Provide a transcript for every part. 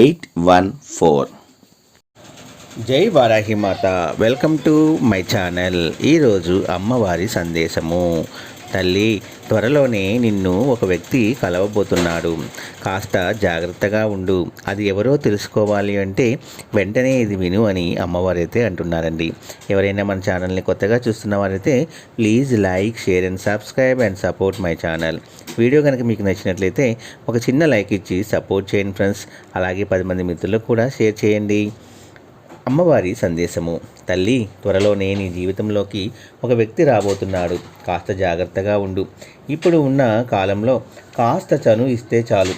eight one four జై వారాహి మాత. Welcome to my channel ఈరోజు అమ్మవారి సందేశము. తల్లి త్వరలోనే నిన్ను ఒక వ్యక్తి కలవబోతున్నాడు. కాస్త జాగ్రత్తగా ఉండు. అది ఎవరో తెలుసుకోవాలి అంటే వెంటనే ఇది విను అని అమ్మవారైతే అంటున్నారండి. ఎవరైనా మన ఛానల్ని కొత్తగా చూస్తున్న వారైతే please like share and subscribe and support my channel. Video కనుక మీకు నచ్చినట్లయితే ఒక చిన్న లైక్ ఇచ్చి సపోర్ట్ చేయండి ఫ్రెండ్స్. అలాగే పది మంది మిత్రులకు కూడా షేర్ చేయండి. అమ్మవారి సందేశము. తల్లి త్వరలోనే నీ జీవితంలోకి ఒక వ్యక్తి రాబోతున్నాడు. కాస్త జాగ్రత్తగా ఉండు. ఇప్పుడు ఉన్న కాలంలో కాస్త చను ఇస్తే చాలు.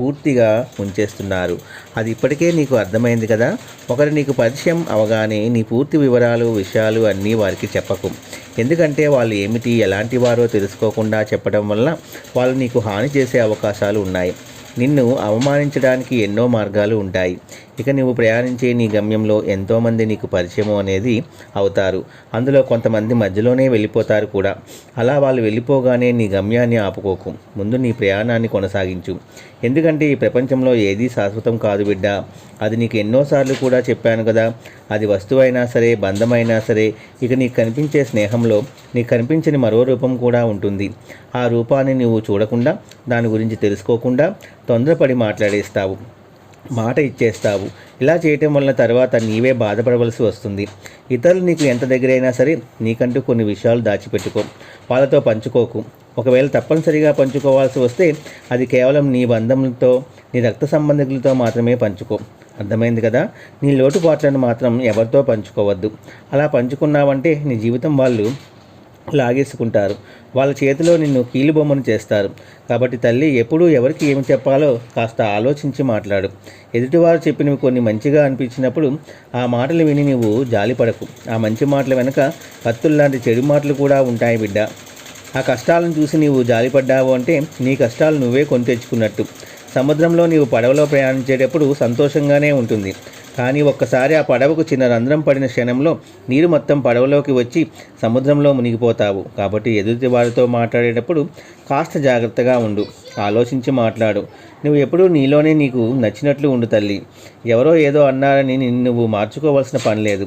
పూర్తిగా ఉంచేస్తున్నారు అది ఇప్పటికే నీకు అర్థమైంది కదా? ఒకరు నీకు పరిచయం అవగానే నీ పూర్తి వివరాలు విషయాలు అన్నీ వారికి చెప్పకు. ఎందుకంటే వాళ్ళు ఏమిటి ఎలాంటి వారో తెలుసుకోకుండా చెప్పడం వల్ల వాళ్ళు నీకు హాని చేసే అవకాశాలు ఉన్నాయి. నిన్ను అవమానించడానికి ఎన్నో మార్గాలు ఉంటాయి. ఇక నువ్వు ప్రయాణించే నీ గమ్యంలో ఎంతోమంది నీకు పరిచయం అనేది అవుతారు. అందులో కొంతమంది మధ్యలోనే వెళ్ళిపోతారు కూడా. అలా వాళ్ళు వెళ్ళిపోగానే నీ గమ్యాన్ని ఆపుకోకు. ముందు నీ ప్రయాణాన్ని కొనసాగించు. ఎందుకంటే ఈ ప్రపంచంలో ఏదీ శాశ్వతం కాదు బిడ్డ. అది నీకు ఎన్నోసార్లు కూడా చెప్పాను కదా. అది వస్తువైనా సరే బంధమైనా సరే ఇక నీకు కనిపించే స్నేహంలో నీకు కనిపించని మరో రూపం కూడా ఉంటుంది. ఆ రూపాన్ని నువ్వు చూడకుండా దాని గురించి తెలుసుకోకుండా తొందరపడి మాట్లాడేస్తావు. మాట ఇచ్చేస్తావు. ఇలా చేయటం వల్ల తర్వాత నీవే బాధపడవలసి వస్తుంది. ఇతరులు నీకు ఎంత దగ్గరైనా సరే నీకంటూ కొన్ని విషయాలు దాచిపెట్టుకో. వాళ్ళతో పంచుకోకు. ఒకవేళ తప్పనిసరిగా పంచుకోవాల్సి వస్తే అది కేవలం నీ బంధములతో నీ రక్త సంబంధికులతో మాత్రమే పంచుకో. అర్థమైంది కదా? నీ లోటుపాట్లను మాత్రం ఎవరితో పంచుకోవద్దు. అలా పంచుకున్నావంటే నీ జీవితం వాళ్ళు లాగేసుకుంటారు. వాళ్ళ చేతిలో నిన్ను కీలుబొమ్మను చేస్తారు. కాబట్టి తల్లి ఎప్పుడూ ఎవరికి ఏమి చెప్పాలో కాస్త ఆలోచించి మాట్లాడు. ఎదుటివారు చెప్పినవి కొన్ని మంచిగా అనిపించినప్పుడు ఆ మాటలు విని నువ్వు జాలిపడకు. ఆ మంచి మాటల వెనుక కత్తుల్లాంటి చెడు మాటలు కూడా ఉంటాయి బిడ్డ. ఆ కష్టాలను చూసి నీవు జాలిపడ్డావు అంటే నీ కష్టాలు నువ్వే కొని తెచ్చుకున్నట్టు. సముద్రంలో నీవు పడవలో ప్రయాణించేటప్పుడు సంతోషంగానే ఉంటుంది. కానీ ఒక్కసారి ఆ పడవకు చిన్న రంధ్రం పడిన క్షణంలో నీరు మొత్తం పడవలోకి వచ్చి సముద్రంలో మునిగిపోతావు. కాబట్టి ఎదుటి వారితో మాట్లాడేటప్పుడు కాస్త జాగ్రత్తగా ఉండు. ఆలోచించి మాట్లాడు. నువ్వు ఎప్పుడూ నీలోనే నీకు నచ్చినట్లు ఉండు తల్లి. ఎవరో ఏదో అన్నారని నిన్ను నువ్వు మార్చుకోవాల్సిన పని లేదు.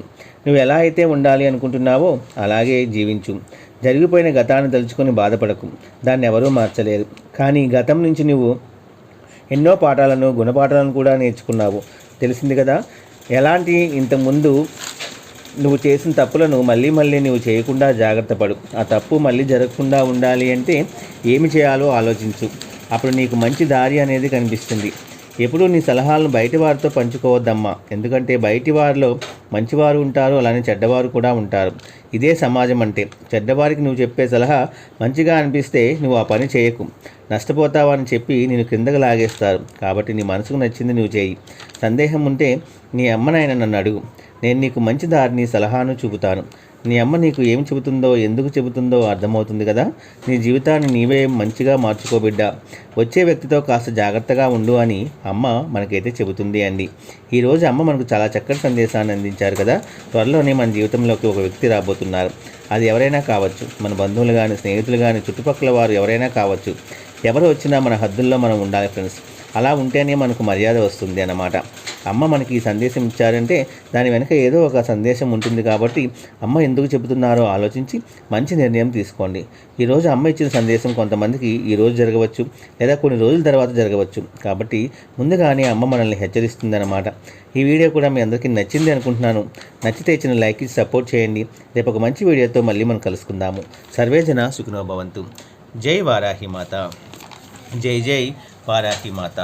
నువ్వు ఎలా అయితే ఉండాలి అనుకుంటున్నావో అలాగే జీవించు. జరిగిపోయిన గతాన్ని తలుచుకొని బాధపడకు. దాన్ని ఎవరూ మార్చలేరు. కానీ గతం నుంచి నువ్వు ఎన్నో పాఠాలను గుణపాఠాలను కూడా నేర్చుకున్నావు. తెలిసింది కదా? ఎలాంటి ఇంతకుముందు నువ్వు చేసిన తప్పులను మళ్ళీ మళ్ళీ నువ్వు చేయకుండా జాగ్రత్త పడు. ఆ తప్పు మళ్ళీ జరగకుండా ఉండాలి అంటే ఏమి చేయాలో ఆలోచించు. అప్పుడు నీకు మంచి దారి అనేది కనిపిస్తుంది. ఎప్పుడూ నీ సలహాలను బయటి వారితో పంచుకోవద్దమ్మా. ఎందుకంటే బయటి వారిలో మంచివారు ఉంటారు అలానే చెడ్డవారు కూడా ఉంటారు. ఇదే సమాజం అంటే. చెడ్డవారికి నువ్వు చెప్పే సలహా మంచిగా అనిపిస్తే నువ్వు ఆ పని చేయకు. నష్టపోతావని చెప్పి నేను కిందకు లాగేస్తారు. కాబట్టి నీ మనసుకు నచ్చింది నువ్వు చేయి. సందేహం ఉంటే నీ అమ్మనైనా నన్ను అడుగు. నేను నీకు మంచి దారిని సలహాను చూపుతాను. నీ అమ్మ నీకు ఏం చెబుతుందో ఎందుకు చెబుతుందో అర్థమవుతుంది కదా? నీ జీవితాన్ని నీవే మంచిగా మార్చుకోబిడ్డా వచ్చే వ్యక్తితో కాస్త జాగ్రత్తగా ఉండు అని అమ్మ మనకైతే చెబుతుంది అండి ఈరోజు అమ్మ మనకు చాలా చక్కటి సందేశాన్ని అందించారు కదా? త్వరలోనే మన జీవితంలోకి ఒక వ్యక్తి రాబోతున్నారు. అది ఎవరైనా కావచ్చు. మన బంధువులు కానీ స్నేహితులు కానీ చుట్టుపక్కల వారు ఎవరైనా కావచ్చు. ఎవరు వచ్చినా మన హద్దుల్లో మనం ఉండాలి ఫ్రెండ్స్. అలా ఉంటేనే మనకు మర్యాద వస్తుంది అన్నమాట. అమ్మ మనకి ఈ సందేశం ఇచ్చారంటే దాని వెనుక ఏదో ఒక సందేశం ఉంటుంది కాబట్టి అమ్మ ఎందుకు చెబుతున్నారో ఆలోచించి మంచి నిర్ణయం తీసుకోండి. ఈరోజు అమ్మ ఇచ్చిన సందేశం కొంతమందికి ఈ రోజు జరగవచ్చు లేదా కొన్ని రోజుల తర్వాత జరగవచ్చు. కాబట్టి ముందుగానే అమ్మ మనల్ని హెచ్చరిస్తుంది అన్నమాట ఈ వీడియో కూడా మీ అందరికీ నచ్చింది అనుకుంటున్నాను. నచ్చితే ఇచ్చిన లైక్ ఇచ్చి సపోర్ట్ చేయండి. రేపు ఒక మంచి వీడియోతో మళ్ళీ మనం కలుసుకుందాము. సర్వేజన సుఖనో భవంతు జై వారాహి మాత. జై జై వారాహి మాత.